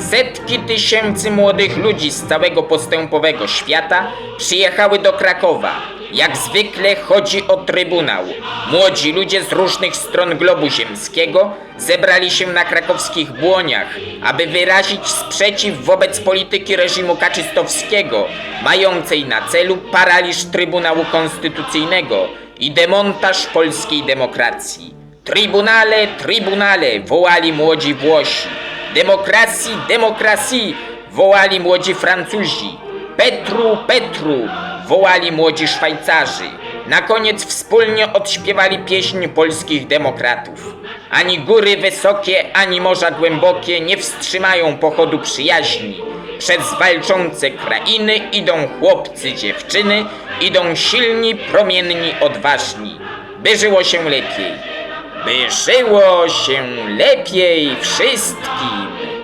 Setki tysięcy młodych ludzi z całego postępowego świata przyjechały do Krakowa. Jak zwykle chodzi o Trybunał. Młodzi ludzie z różnych stron globu ziemskiego zebrali się na krakowskich błoniach, aby wyrazić sprzeciw wobec polityki reżimu kaczystowskiego, mającej na celu paraliż Trybunału Konstytucyjnego i demontaż polskiej demokracji. Tribunale, tribunale, wołali młodzi Włosi. Demokracji, demokracji, wołali młodzi Francuzi. Petru, Petru, wołali młodzi Szwajcarzy. Na koniec wspólnie odśpiewali pieśń polskich demokratów. Ani góry wysokie, ani morza głębokie nie wstrzymają pochodu przyjaźni. Przez walczące krainy idą chłopcy, dziewczyny, idą silni, promienni, odważni. By żyło się lepiej. By żyło się lepiej wszystkim.